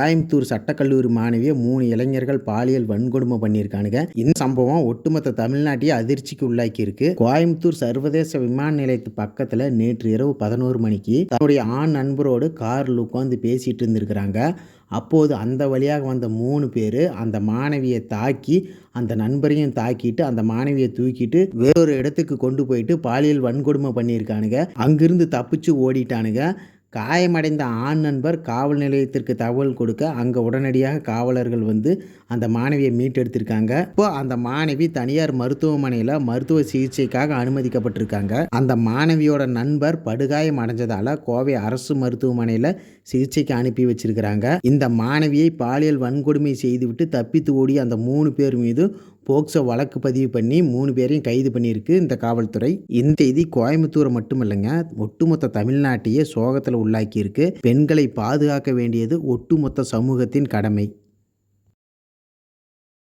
கோயம்புத்தூர் சட்டக்கல்லூரி மாணவியை மூணு இளைஞர்கள் பாலியல் வன்கொடுமை பண்ணியிருக்கானுங்க. இந்த சம்பவம் ஒட்டுமொத்த தமிழ்நாட்டையே அதிர்ச்சிக்கு உள்ளாக்கி இருக்கு கோயம்புத்தூர் சர்வதேச விமான நிலையத்து பக்கத்தில் நேற்று இரவு பதினோரு மணிக்கு தன்னுடைய ஆண் நண்பரோடு காரில் உட்காந்து பேசிட்டு இருந்திருக்கிறாங்க. அப்போது அந்த வழியாக வந்த மூணு பேர் அந்த மாணவியை தாக்கி அந்த நண்பரையும் தாக்கிட்டு அந்த மாணவியை தூக்கிட்டு வேறொரு இடத்துக்கு கொண்டு போயிட்டு பாலியல் வன்கொடுமை பண்ணியிருக்கானுங்க. அங்கிருந்து தப்பிச்சு ஓடிட்டானுங்க. காயமடைந்த ஆண் நண்பர் காவல் நிலையத்திற்கு தகவல் கொடுக்க அங்கே உடனடியாக காவலர்கள் வந்து அந்த மாணவியை மீட்டெடுத்திருக்காங்க. இப்போ அந்த மாணவி தனியார் மருத்துவமனையில் மருத்துவ சிகிச்சைக்காக அனுமதிக்கப்பட்டிருக்காங்க. அந்த மாணவியோட நண்பர் படுகாயம் அடைஞ்சதால கோவை அரசு மருத்துவமனையில் சிகிச்சைக்கு அனுப்பி வச்சிருக்கிறாங்க. இந்த மாணவியை பாலியல் வன்கொடுமை செய்துவிட்டு தப்பித்து ஓடி அந்த மூணு பேர் மீது போக்சோ வழக்கு பதிவு பண்ணி மூணு பேரையும் கைது பண்ணியிருக்கு இந்த காவல்துறை. இந்த செய்தி கோயம்புத்தூரை மட்டுமல்லங்க ஒட்டுமொத்த தமிழ்நாட்டையே சோகத்தில் உள்ளாக்கியிருக்கு. பெண்களை பாதுகாக்க வேண்டியது ஒட்டுமொத்த சமூகத்தின் கடமை.